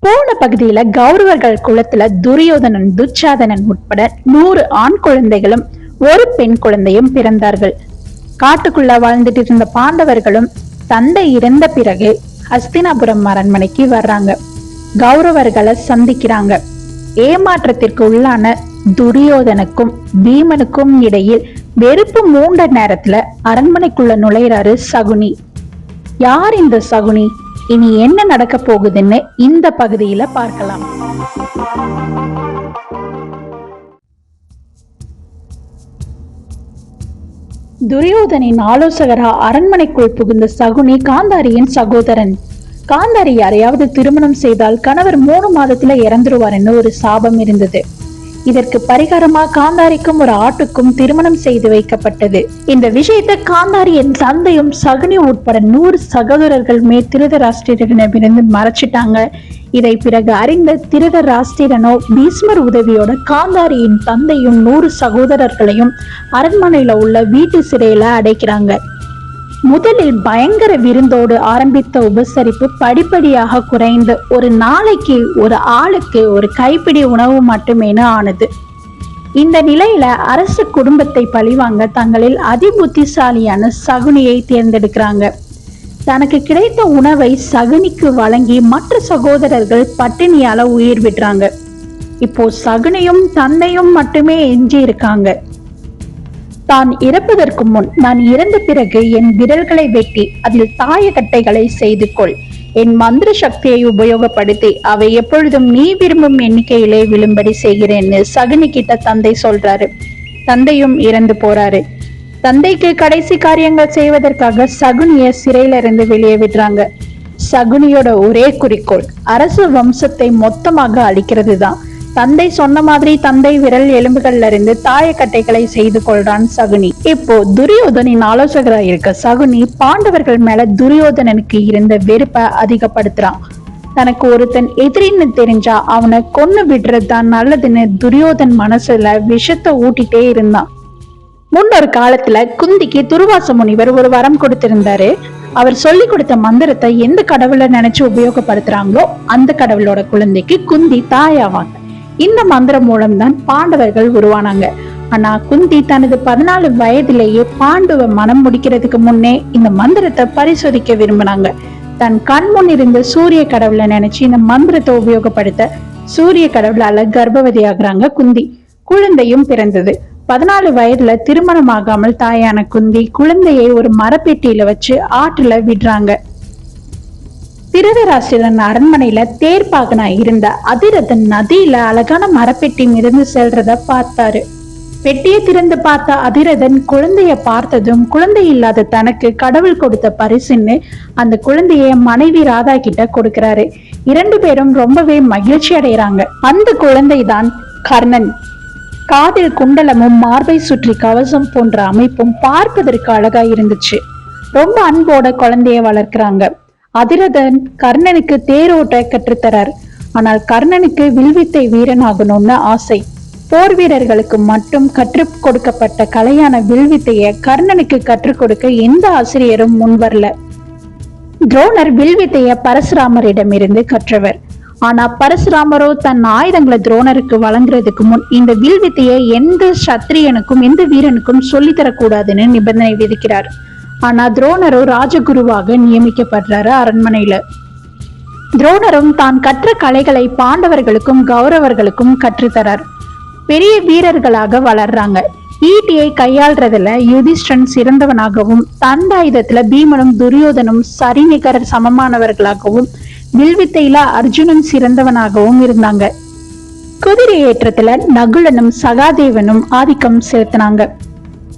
போன பகுதியில கௌரவர்கள் குலத்துல துரியோதனன் துச்சாதனன் உட்பட நூறு ஆண் குழந்தைகளும் ஒரு பெண் குழந்தையும் பிறந்தார்கள். காட்டுக்குள்ள வாழ்ந்துட்டு இருந்த பாண்டவர்களும் தந்தை இறந்த பிறகு ஹஸ்தினாபுரம் அரண்மனைக்கு வர்றாங்க. கௌரவர்களை சந்திக்கிறாங்க. ஏமாற்றத்திற்கு உள்ளான துரியோதனுக்கும் பீமனுக்கும் இடையில் வெறுப்பு மூண்ட நேரத்துல அரண்மனைக்குள்ள நுழையிறாரு சகுனி. யார் இந்த சகுனி? இனி என்ன நடக்க போகுதுன்னு இந்த பகுதியில பார்க்கலாம். துரியோதனின் ஆலோசகரா அரண்மனைக்குள் புகுந்த சகுனி காந்தாரியின் சகோதரன். காந்தாரி யாரையாவது திருமணம் செய்தால் கணவர் மூணு மாதத்துல இறந்துருவாருன்னு ஒரு சாபம் இருந்தது. இதற்கு பரிகாரமா காந்தாரிக்கும் ஒரு ஆட்டுக்கும் திருமணம் செய்து வைக்கப்பட்டது. இந்த விஷயத்தை காந்தாரியின் தந்தையும் சகுனி உட்பட நூறு சகோதரர்களுமே திருதராஷ்டிரனிடமிருந்து மறைச்சிட்டாங்க. இதை பிறகு அறிந்த திருதராஷ்டிரனோ பீஸ்மர் உதவியோட காந்தாரியின் தந்தையும் நூறு சகோதரர்களையும் அரண்மனையில உள்ள வீட்டு சிறையில அடைக்கிறாங்க. முதலில் பயங்கர விருந்தோடு ஆரம்பித்த உபசரிப்பு படிப்படியாக குறைந்து ஒரு நாளைக்கு ஒரு ஆளுக்கு ஒரு கைப்பிடி உணவு மட்டுமேனு ஆனது. இந்த நிலையில அரசு குடும்பத்தை பழிவாங்க தங்களில் அதிபுத்திசாலியான சகுனியை தேர்ந்தெடுக்கிறாங்க. தனக்கு கிடைத்த உணவை சகுனிக்கு வழங்கி மற்ற சகோதரர்கள் பட்டினியால உயிர் விடுறாங்க. இப்போ சகுனியும் தந்தையும் மட்டுமே எஞ்சி இருக்காங்க தான் இறப்பதற்கு முன் நான் இறந்த பிறகு என் விரல்களை வெட்டி அதில் தாயக்கட்டைகளை செய்து கொள். என் மந்திர சக்தியை உபயோகப்படுத்தி அவை எப்பொழுதும் நீ விரும்பும் எண்ணிக்கையிலே விழும்படி செய்கிறேன்னு சகுனி கிட்ட தந்தை சொல்றாரு. தந்தையும் இறந்து போறாரு. தந்தைக்கு கடைசி காரியங்கள் செய்வதற்காக சகுனிய சிறையில இருந்து வெளியே விடுறாங்க. சகுனியோட ஒரே குறிக்கோள் அரசு வம்சத்தை மொத்தமாக அழிக்கிறது தான் தந்தை சொன்ன மாதிரி தந்தை விரல் எலும்புகள்ல இருந்து தாயக்கட்டைகளை செய்து கொள்றான் சகுனி. இப்போ துரியோதனின் ஆலோசகராக இருக்க சகுனி பாண்டவர்கள் மேல துரியோதனனுக்கு இருந்த வெறுப்பை அதிகப்படுத்துறான். தனக்கு ஒருத்தன் எதிரின்னு தெரிஞ்சா அவனை கொன்னு விடுறது தான் நல்லதுன்னு துரியோதன் மனசுல விஷத்தை ஊட்டிட்டே இருந்தான். முன்னொரு காலத்துல குந்திக்கு துருவாச முனிவர் ஒரு வரம் கொடுத்திருந்தாரு. அவர் சொல்லி கொடுத்த மந்திரத்தை எந்த கடவுளை நினைச்சு உபயோகப்படுத்துறாங்களோ அந்த கடவுளோட குழந்தைக்கு குந்தி தாயாவாங்க. இந்த மந்திரம் மூலம்தான் பாண்டவர்கள் உருவானாங்க. ஆனா குந்தி தனது பதினாலு வயதிலேயே பாண்டுவ மனம் முடிக்கிறதுக்கு முன்னே இந்த மந்திரத்தை பரிசோதிக்க விரும்பினாங்க. தன் கண் முன் இருந்த சூரிய கடவுளை நினைச்சு இந்த மந்திரத்தை உபயோகப்படுத்த சூரிய கடவுளால கர்ப்பவதி ஆகுறாங்க குந்தி. குழந்தையும் பிறந்தது. பதினாலு வயதுல திருமணமாகாமல் தாயான குந்தி குழந்தையை ஒரு மரப்பெட்டியில வச்சு ஆற்றுல விடுறாங்க. திருதராசிரன் அரண்மனையில தேர்ப்பாகனா இருந்த அதிரதன் நதியில அழகான மரப்பெட்டி மிதந்து செல்றத பார்த்தாரு. பெட்டியை திறந்து பார்த்த அதிரதன் குழந்தைய பார்த்ததும் குழந்தை இல்லாத தனக்கு கடவுள் கொடுத்த பரிசுன்னு அந்த குழந்தைய மனைவி ராதா கிட்ட கொடுக்கிறாரு. இரண்டு பேரும் ரொம்பவே மகிழ்ச்சி அடைகிறாங்க. அந்த குழந்தை தான் கர்ணன். காதில் குண்டலமும் மார்பை சுற்றி கவசம் போன்ற அமைப்பும் பார்ப்பதற்கு அழகா இருந்துச்சு. ரொம்ப அன்போட குழந்தைய வளர்க்கிறாங்க. அதிரதன் கர்ணனுக்கு தேரோட்ட கற்றுத்தரார். ஆனால் கர்ணனுக்கு வில்வித்தை வீரனாகணும்னு ஆசை. போர் வீரர்களுக்கு மட்டும் கற்றுக் கொடுக்கப்பட்ட கலையான வில்வித்தைய கர்ணனுக்கு கற்றுக் கொடுக்க எந்த ஆசிரியரும் முன்வரல. துரோணர் வில்வித்தைய பரசுராமரிடமிருந்து கற்றவர். ஆனா பரசுராமரோ தன் ஆயுதங்களை துரோணருக்கு வழங்குறதுக்கு முன் இந்த வில்வித்தையை எந்த சத்திரியனுக்கும் எந்த வீரனுக்கும் சொல்லித்தரக்கூடாதுன்னு நிபந்தனை விதிக்கிறார். ஆனா துரோணரோ ராஜகுருவாக நியமிக்கப்படுறாரு அரண்மனையில. துரோணரும் தான் கற்ற கலைகளை பாண்டவர்களுக்கும் கௌரவர்களுக்கும் கற்றுத்தரார். பெரிய வீரர்களாக வளர்றாங்க. ஈட்டியை கையாள்றதுல யுதிஷ்டன் சிறந்தவனாகவும் தண்டாயுதத்துல பீமனும் துரியோதனும் சரிநிகர் சமமானவர்களாகவும் வில்வித்தையில அர்ஜுனன் சிறந்தவனாகவும் இருந்தாங்க. குதிரை ஏற்றத்துல நகுலனும் சகாதேவனும் ஆதிக்கம் செலுத்தினாங்க.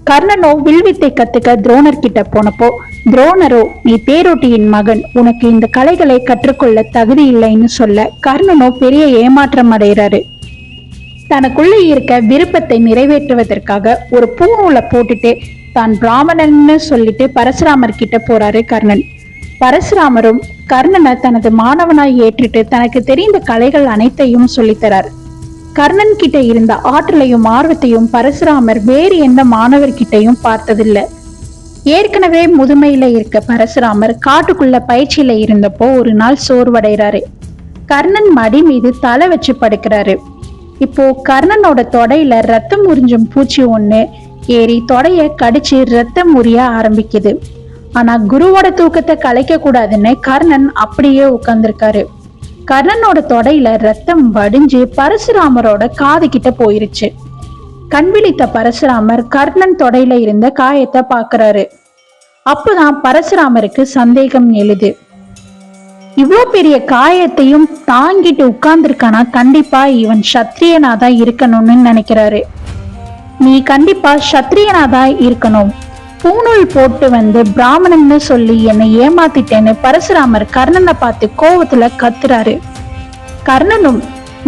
கர்ணனோ வில்வித்தை கத்துக்க துரோணர் கிட்ட போனப்போ துரோணரோ நீ தேரோட்டியின் மகன். உனக்கு இந்த கலைகளை கற்றுக்கொள்ள தகுதி இல்லைன்னு சொல்ல கர்ணனோ பெரிய ஏமாற்றம் அடைகிறாரு. தனக்குள்ளே இருக்க விருப்பத்தை நிறைவேற்றுவதற்காக ஒரு பூநூலை போட்டுட்டு தான் பிராமணன்னு சொல்லிட்டு பரசுராமர் கிட்ட போறாரு கர்ணன். பரசுராமரும் கர்ணனை தனது மாணவனாய் ஏற்றிட்டு தனக்கு தெரிந்த கலைகள் அனைத்தையும் சொல்லித்தரார். கர்ணன் கிட்ட இருந்த ஆற்றலையும் ஆர்வத்தையும் பரசுராமர் வேறு எந்த மாணவர்கிட்டையும் பார்த்ததில்லை. ஏற்கனவே முதுமையில இருக்க பரசுராமர் காட்டுக்குள்ள பயிற்சியில இருந்தப்போ ஒரு நாள் சோர்வடைறாரு கர்ணன் மடி மீது தலை வச்சு படுக்கிறாரு. இப்போ கர்ணனோட தொடையில ரத்தம் உறிஞ்சும் பூச்சி ஒண்ணு ஏறி தொடைய கடிச்சு ரத்தம் உரிய ஆரம்பிக்குது. ஆனா குருவோட தூக்கத்தை கலைக்க கூடாதுன்னு கர்ணன் அப்படியே உட்கார்ந்துருக்காரு. கர்ணனோட தொடையில ரத்தம் வடிஞ்சு பரசுராமரோட காது கிட்ட போயிருச்சு. கண் விழித்த பரசுராமர் கர்ணன் தொடையில இருந்த காயத்தை பாக்குறாரு அப்பதான் பரசுராமருக்கு சந்தேகம் எழுது. இவ்வளோ பெரிய காயத்தையும் தாங்கிட்டு உட்கார்ந்துருக்கானா? கண்டிப்பா இவன் சத்திரியனா தான் இருக்கணும்னு நினைக்கிறாரு. நீ கண்டிப்பா சத்திரியனா தான் இருக்கணும். பூணூல் போட்டு வந்து பிராமணன்னு சொல்லி என்னை ஏமாத்திட்டேன்னு பரசுராமர் கர்ணனை பார்த்து கோவத்துல கத்துறாரு. கர்ணனும்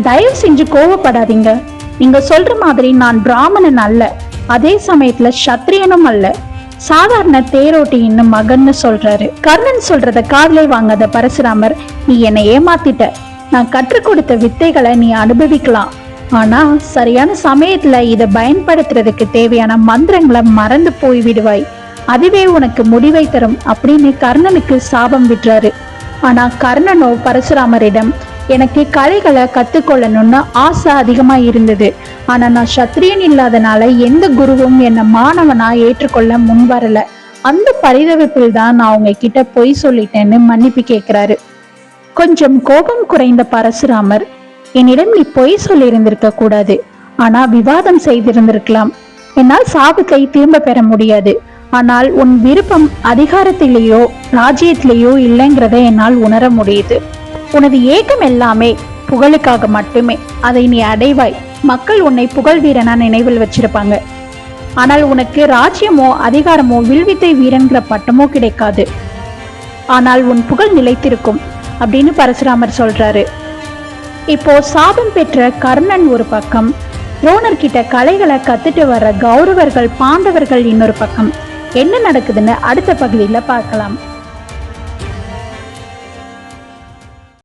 தயவு செஞ்சு கோவப்படாதீங்க. நீங்க சொல்ற மாதிரி நான் பிராமணன் அல்ல. அதே சமயத்துல சத்திரியனும் அல்ல. சாதாரண தேரோட்டின்னு மகன்னு சொல்றாரு. கர்ணன் சொல்றத காதலே வாங்காத பரசுராமர் நீ என்னை ஏமாத்திட்ட. நான் கற்றுக் கொடுத்த வித்தைகளை நீ அனுபவிக்கலாம். ஆனா சரியான சமயத்துல இதை பயன்படுத்துறதுக்கு தேவையான மந்திரங்களை மறந்து போய் விடுவாய். அதுவே உனக்கு முடிவை தரும் அப்படின்னு கர்ணனுக்கு சாபம் விட்டுறாரு. ஆனா கர்ணனோ பரசுராமரிடம் எனக்கு கலைகளை கத்துக்கொள்ளணும்னு ஆசை அதிகமா இருந்தது. ஆனா நான் சத்திரியன் இல்லாதனால எந்த குருவும் என்னை மாணவனா ஏற்றுக்கொள்ள முன் வரல அந்த பரிதவிப்பில் தான் நான் அவங்க கிட்ட பொய் சொல்லிட்டேன்னு மன்னிப்பு கேட்கிறாரு கொஞ்சம் கோபம் குறைந்த பரசுராமர் என்னிடம் நீ பொய் சொல்லியிருந்திருக்க கூடாது. ஆனா விவாதம் செய்திருந்திருக்கலாம். என்னால் சாபத்தை திரும்ப பெற முடியாது. ஆனால் உன் விருப்பம் அதிகாரத்திலேயோ ராஜ்யத்திலேயோ இல்லைங்கிறத என்னால் உணர முடியுது. உனது ஏக்கம் எல்லாமே புகழுக்காக மட்டுமே. அதை நீ அடைவாய். மக்கள் உன்னை புகழ் வீரனா நினைவில் வச்சிருப்பாங்க. ஆனால் உனக்கு ராஜ்யமோ அதிகாரமோ வில்வித்தை வீரன்கிற பட்டமோ கிடைக்காது. ஆனால் உன் புகழ் நிலைத்திருக்கும் அப்படின்னு பரசுராமர் சொல்றாரு. இப்போ சாபம் பெற்ற கர்ணன் ஒரு பக்கம் துரோணர் கிட்ட கலைகளை கத்துட்டு வர்ற கௌரவர்கள் பாண்டவர்கள் இன்னொரு பக்கம். என்ன நடக்குதுன்னு அடுத்த பகுதியில் பார்க்கலாம்.